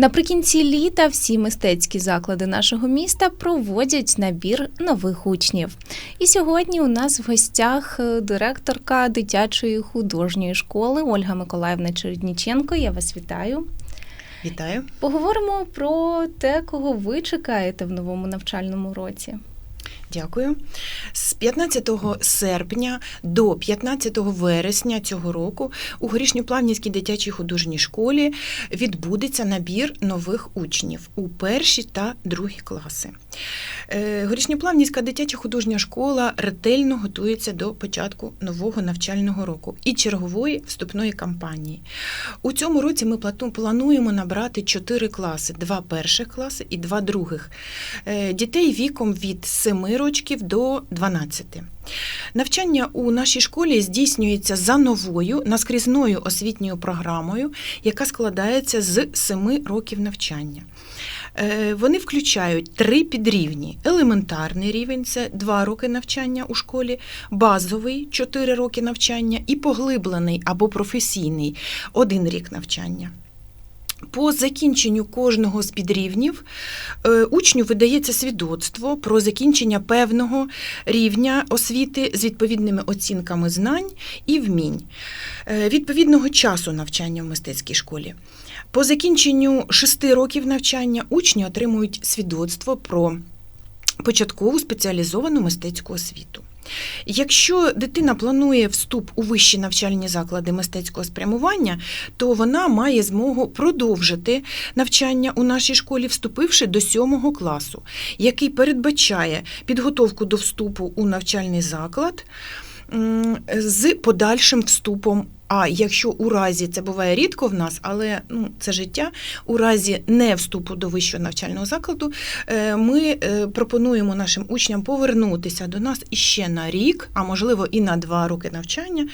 Наприкінці літа всі мистецькі заклади нашого міста проводять набір нових учнів. І сьогодні у нас в гостях е, директорка дитячої художньої школи Ольга Миколаївна Чередніченко. Я вас вітаю. Вітаю. Поговоримо про те, кого ви чекаєте в новому навчальному році. Дякую. З 15 серпня до 15 вересня цього року у Горішньоплавнівській дитячій художній школі відбудеться набір нових учнів у перші та другі класи. Е, Горішньоплавнівська дитяча художня школа ретельно готується до початку нового навчального року і чергової вступної кампанії. У цьому році ми плануємо набрати 4 класи: два перших класи і два других. Е, Дітей віком від 7 років до 12. Навчання у нашій школі здійснюється за новою наскрізною освітньою програмою, яка складається з 7 років навчання. Е, Вони включають три підрівні: елементарний рівень це 2 роки навчання у школі, базовий 4 роки навчання і поглиблений або професійний 1 рік навчання. По закінченню кожного з підрівнів е, учню видається свідоцтво про закінчення певного рівня освіти з відповідними оцінками знань і вмінь, е, відповідного часу навчання в мистецькій школі. По закінченню шести років навчання учні отримують свідоцтво про початкову спеціалізовану мистецьку освіту. Якщо дитина планує вступ у вищі навчальні заклади мистецького спрямування, то вона має змогу продовжити навчання у нашій школі, вступивши до сьомого класу, який передбачає підготовку до вступу у навчальний заклад з подальшим вступом. А якщо у разі це буває рідко в нас, але ну це життя, у разі не вступу до вищого навчального закладу, е, ми е, пропонуємо нашим учням повернутися до нас іще на рік, а можливо і на два роки навчання,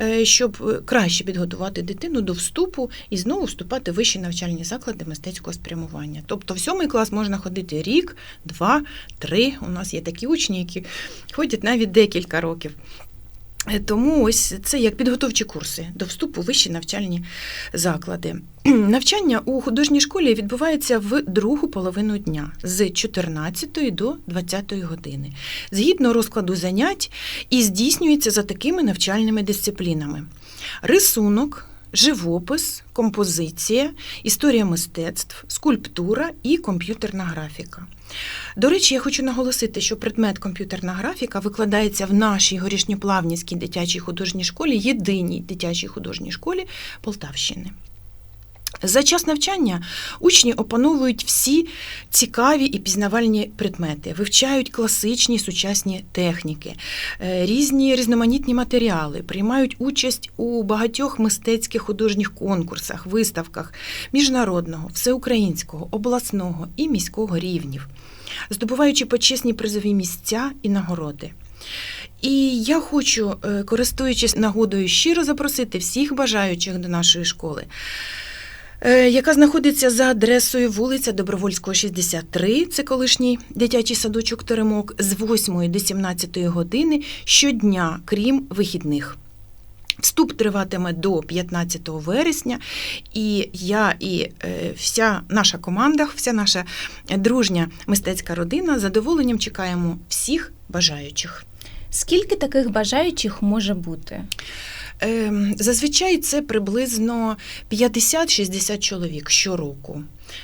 е, щоб краще підготувати дитину до вступу і знову вступати в вищі навчальні заклади мистецького спрямування. Тобто в сьомий клас можна ходити рік, два, три. У нас є такі учні, які ходять навіть декілька років. Е, Тому ось це як підготовчі курси до вступу в вищі навчальні заклади. Навчання у художній школі відбувається в другу половину дня з 14 до 20 години, згідно розкладу занять і здійснюється за такими навчальними дисциплінами: рисунок, живопис, композиція, історія мистецтв, скульптура і комп'ютерна графіка. До речі, я хочу наголосити, що предмет комп'ютерна графіка викладається в нашій горішньоплавнівській дитячій художній школі, єдиній дитячій художній школі Полтавщини. За час навчання учні опановують всі цікаві і пізнавальні предмети, вивчають класичні сучасні техніки, е, різні різноманітні матеріали, приймають участь у багатьох мистецьких художніх конкурсах, виставках міжнародного, всеукраїнського, обласного і міського рівнів, здобуваючи почесні призові місця і нагороди. І я хочу, е, користуючись нагодою, щиро запросити всіх бажаючих до нашої школи. Е, Яка знаходиться за адресою вулиця Добровольського, 63, це колишній дитячий садочок Теремок, з 8 до 17 години щодня, крім вихідних. Вступ триватиме до 15 вересня, і я і е, вся наша команда, вся наша дружня мистецька родина з задоволенням чекаємо всіх бажаючих. Скільки таких бажаючих може бути? Ем, Зазвичай це приблизно 50-60 чоловік щороку.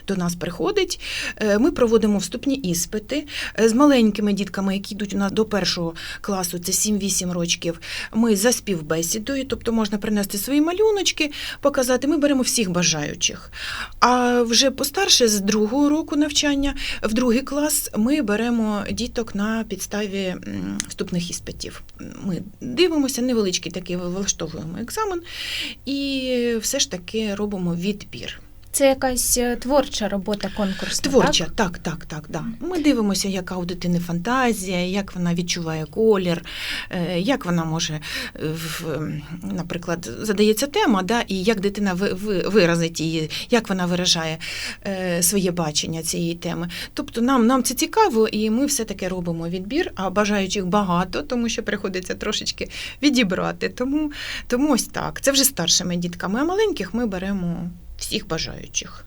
До нас приходить. Е, Ми проводимо вступні іспити Е, з маленькими дітками, які йдуть у нас до першого класу, це 7-8 років. Ми за співбесідою, тобто можна принести свої малюночки, показати. Ми беремо всіх бажаючих. А вже постарше з другого року навчання, в другий клас, ми беремо діток на підставі вступних іспитів. Ми дивимося, невеличкий такий влаштовуємо екзамен і все ж таки робимо відбір. Це якась е, творча робота конкурсна. Творча, Так? так, так, так, да. Ми дивимося, яка у дитини фантазія, як вона відчуває колір, е, як вона може, е, наприклад, задається тема, да, і як дитина ви- ви- виразить її, як вона виражає своє бачення цієї теми. Тобто нам, нам це цікаво, і ми все-таки робимо відбір, а бажаючих багато, тому що приходиться трошечки відібрати. Тому, тому ось так. Це вже старшими дітками, а маленьких ми беремо всіх бажаючих.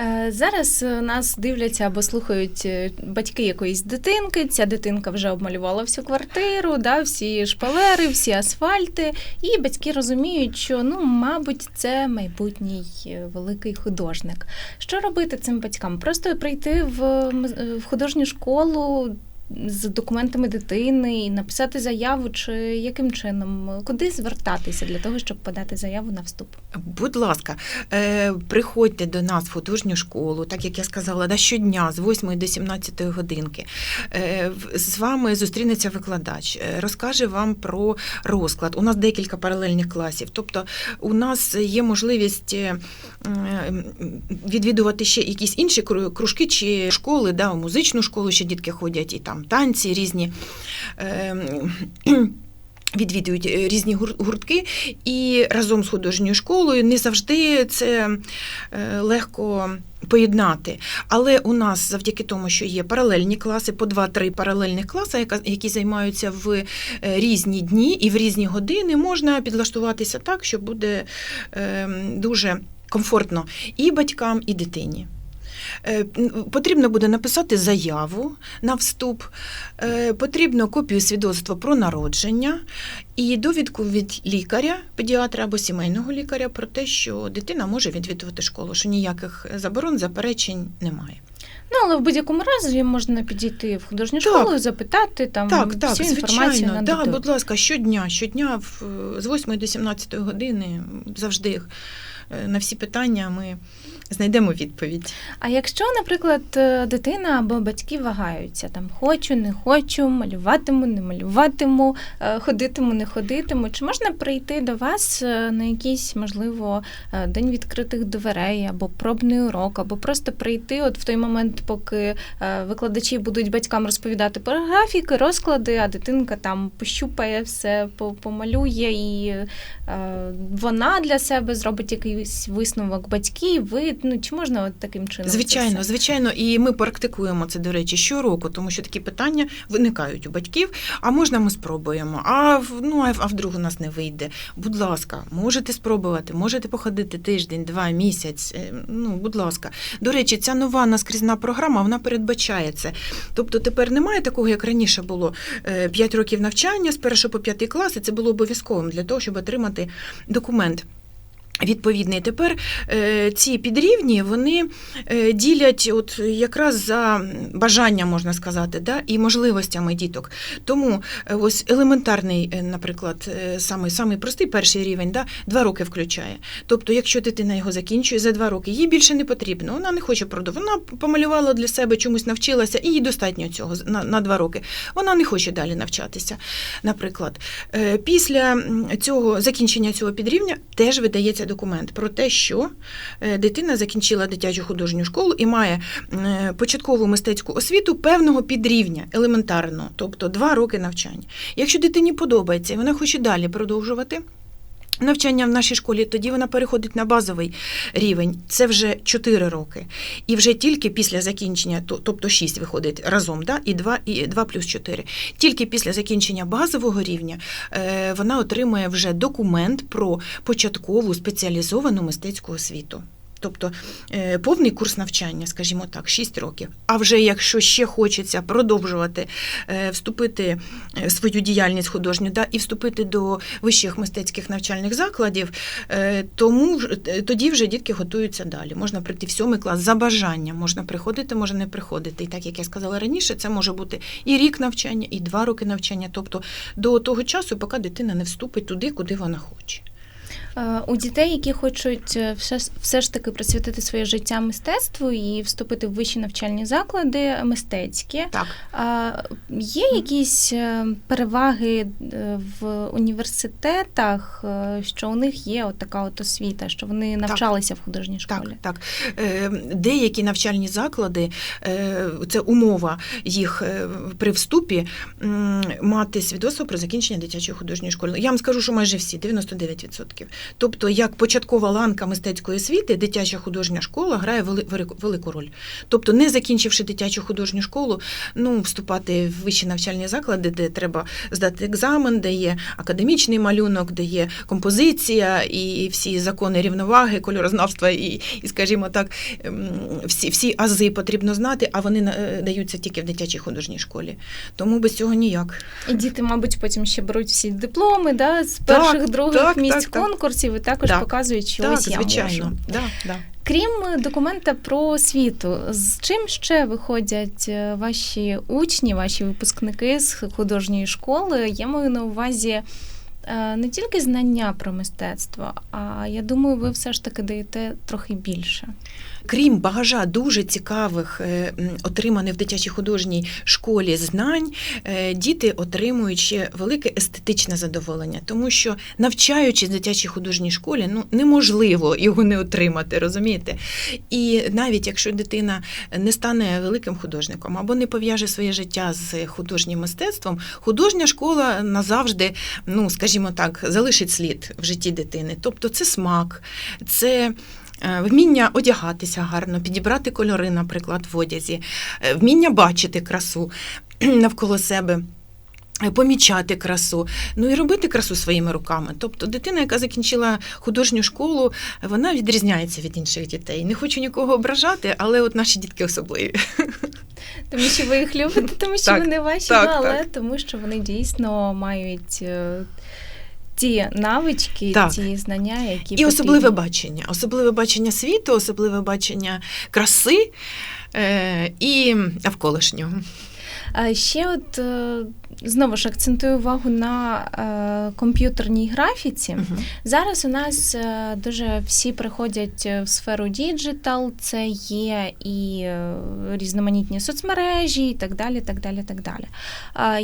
Е, Зараз е, нас дивляться або слухають е, батьки якоїсь дитинки. Ця дитинка вже обмалювала всю квартиру, да, всі шпалери, всі асфальти. І батьки розуміють, що ну, мабуть, це майбутній великий художник. Що робити цим батькам? Просто прийти в художню школу. З документами дитини написати заяву, чи яким чином, куди звертатися для того, щоб подати заяву на вступ? Будь ласка, е, приходьте до нас в художню школу, так як я сказала, да, щодня з 8 до 17 годинки. Е, З вами зустрінеться викладач, е, розкаже вам про розклад. У нас декілька паралельних класів. Тобто у нас є можливість відвідувати ще якісь інші кру- кружки чи школи, да, музичну школу ще дітки ходять, і там танці різні. Ем, Відвідують е, різні гуртки, і разом з художньою школою не завжди це е, легко поєднати. Але у нас завдяки тому, що є паралельні класи, по 2-3 паралельних класи, які займаються в е, різні дні і в різні години, можна підлаштуватися так, що буде е, дуже комфортно і батькам, і дитині. Е, Потрібно буде написати заяву на вступ, е, потрібно копію свідоцтва про народження і довідку від лікаря, педіатра або сімейного лікаря про те, що дитина може відвідувати школу, що ніяких заборон, заперечень немає. Ну, але в будь-якому разі можна підійти в художню Так. школу, запитати там Так, так, всю інформацію звичайно. Да, нададуть. будь ласка, щодня, щодня в, з 8 до 17 години завжди е, на всі питання ми знайдемо відповідь. А якщо, наприклад, е, дитина або батьки вагаються, там хочу, не хочу, малюватиму, не малюватиму, е, ходитиму, не ходитиму, чи можна прийти до вас е, на якийсь, можливо, е, день відкритих дверей, або пробний урок, або просто прийти от в той момент, поки е, викладачі будуть батькам розповідати про графіки, розклади, а дитинка там пощупає все, помалює, і е, вона для себе зробить якийсь висновок батьків. Ви ну чи можна от таким чином? Звичайно, звичайно, і ми практикуємо це, до речі, щороку, тому що такі питання виникають у батьків. А можна ми спробуємо? А ну а вдруг у нас не вийде? Будь ласка, можете спробувати, можете походити тиждень, два, місяць. е, Ну, будь ласка. До речі, ця нова наскрізна програма вона передбачає це. Тобто тепер немає такого, як раніше було 5 років навчання з 1 по 5 клас, і це було обов'язковим для того, щоб отримати документ. Відповідний тепер е, ці підрівні вони е, ділять от якраз за бажанням, можна сказати, да, і можливостями діток. Тому е, ось елементарний, наприклад, самий, самий простий перший рівень, да, два роки включає. Тобто, якщо дитина його закінчує за два роки, їй більше не потрібно, вона не хоче продовжувати. Вона помалювала для себе, чомусь навчилася, і їй достатньо цього на, на два роки. Вона не хоче далі навчатися. Наприклад, після цього закінчення цього підрівня теж видається документ про те, що е, дитина закінчила дитячу художню школу і має е, початкову мистецьку освіту певного підрівня, елементарно, тобто два роки навчання. Якщо дитині подобається і вона хоче далі продовжувати. Навчання в нашій школі, тоді вона переходить на базовий рівень. Це вже 4 роки. І вже тільки після закінчення, то- тобто 6 виходить разом, да? і 2, і 2 плюс 4. Тільки після закінчення базового рівня е, вона отримує вже документ про початкову спеціалізовану мистецьку освіту. Тобто е, повний курс навчання, скажімо так, 6 років. А вже якщо ще хочеться продовжувати е, вступити е, в свою діяльність художню да, і вступити до вищих мистецьких навчальних закладів, тому тоді вже дітки готуються далі. Можна прийти в сьомий клас за бажанням, можна приходити, може не приходити. І так як я сказала раніше, це може бути і рік навчання, і два роки навчання. Тобто до того часу, поки дитина не вступить туди, куди вона хоче. Е, У дітей, які хочуть е, все, все ж таки присвятити своє життя мистецтву і вступити в вищі навчальні заклади мистецькі, Так. є якісь е, переваги в університетах, що у них є от така от освіта, що вони навчалися в художній школі? Так, так. Деякі навчальні заклади, це умова їх при вступі мати свідоцтво про закінчення дитячої художньої школи. Я вам скажу, що майже всі, 99%. Тобто, як початкова ланка мистецької освіти, дитяча художня школа грає велику- роль. Тобто, не закінчивши дитячу художню школу, ну, вступати в вищі навчальні заклади, де треба здати екзамен, де є академічний малюнок, де є композиція і всі закони рівноваги, кольорознавства і, і скажімо так, ем, всі, всі ази потрібно знати, а вони е, даються тільки в дитячій художній школі. Тому без цього ніяк. І діти, мабуть, потім ще беруть всі дипломи да, з Так, перших, других так, місць так, так. Конкурсів і також Так. показують, щось. так, звичайно. Да, да. Крім документа про освіту, з чим ще виходять е, ваші учні, ваші випускники з художньої школи? Я маю на увазі е, не тільки знання про мистецтво, а я думаю, ви все ж таки даєте трохи більше. Крім багажа дуже цікавих, е, отриманих в дитячій художній школі знань, е, діти отримують ще велике естетичне задоволення, тому що навчаючись в дитячій художній школі, ну неможливо його не отримати, розумієте? І навіть якщо дитина не стане великим художником або не пов'яже своє життя з художнім мистецтвом, художня школа назавжди, ну скажімо так, залишить слід в житті дитини. Тобто це смак, це. Е, Вміння одягатися гарно, підібрати кольори, наприклад, в одязі, е, вміння бачити красу навколо себе. е, Помічати красу, ну і робити красу своїми руками. Тобто дитина, яка закінчила художню школу, вона відрізняється від інших дітей. Не хочу нікого ображати, але от наші дітки особливі. Тому що ви їх любите, тому що Так, вони ваші, так, але так. тому що вони дійсно мають ті навички, Так. ті знання, які І особливе бачення, особливе бачення світу, особливе бачення краси е, і навколишнього. А ще от е, знову ж акцентую увагу на е, комп'ютерній графіці. Мгм. Зараз у нас е, дуже всі приходять в сферу діджитал, це є і е, різноманітні соцмережі, і так далі. так далі, так далі.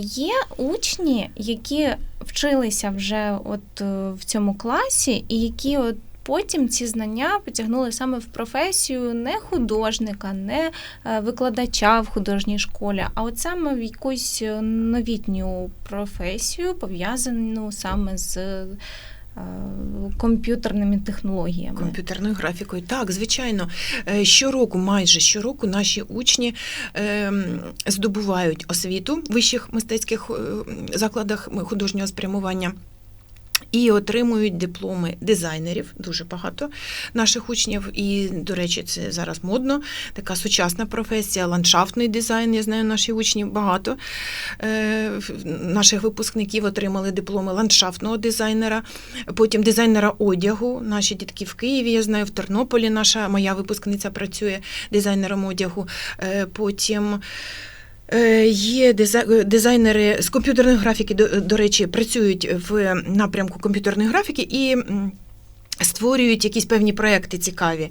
Є учні, які вчилися вже от е, в цьому класі, і які от потім ці знання потягнули саме в професію не художника, не е, викладача в художній школі, а от саме в якусь е, новітню професію, пов'язану саме з е, комп'ютерними технологіями. Комп'ютерною графікою. Так, звичайно. Щороку, майже щороку, наші учні здобувають освіту в вищих мистецьких закладах художнього спрямування. І отримують дипломи дизайнерів, дуже багато наших учнів. І, до речі, це зараз модно, така сучасна професія, ландшафтний дизайн. Я знаю, наші учні багато е, наших випускників отримали дипломи ландшафтного дизайнера, потім дизайнера одягу. Наші дітки в Києві, я знаю, в Тернополі наша моя випускниця працює дизайнером одягу. Е, Потім. Е, Є диза- дизайнери з комп'ютерної графіки, до, речі, працюють в напрямку комп'ютерної графіки і створюють якісь певні проекти цікаві.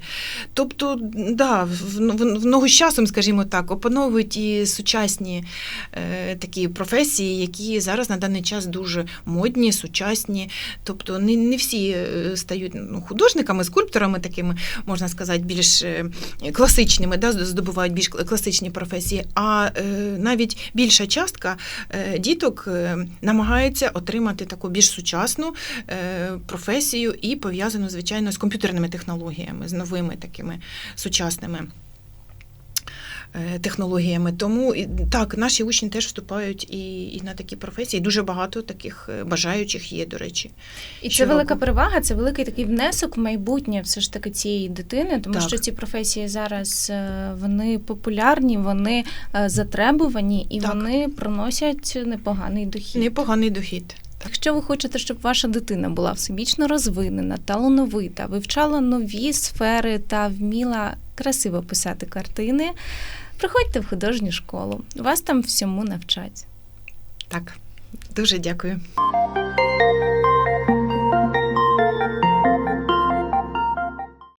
Тобто, да, в, ногу з часом, скажімо так, опановують і сучасні е, такі професії, які зараз на даний час дуже модні, сучасні. Тобто не, не всі е, стають ну, художниками, скульпторами такими, можна сказати, більш е, класичними, да, здобувають більш класичні професії, а е, навіть більша частка е, діток е, намагається отримати таку більш сучасну е, професію і пов'язану, звичайно, з комп'ютерними технологіями, з новими такими сучасними. е, Технологіями, тому і, так наші учні теж вступають і, і на такі професії. Дуже багато таких е, бажаючих є, до речі. І це велика перевага, це великий такий внесок в майбутнє все ж таки цієї дитини, тому Так. що ці професії зараз е, вони популярні, вони затребувані і Так. вони приносять непоганий дохід. Непоганий дохід. Якщо ви хочете, щоб ваша дитина була всебічно розвинена, талановита, вивчала нові сфери та вміла красиво писати картини, приходьте в художню школу. Вас там всьому навчать. Так, дуже дякую.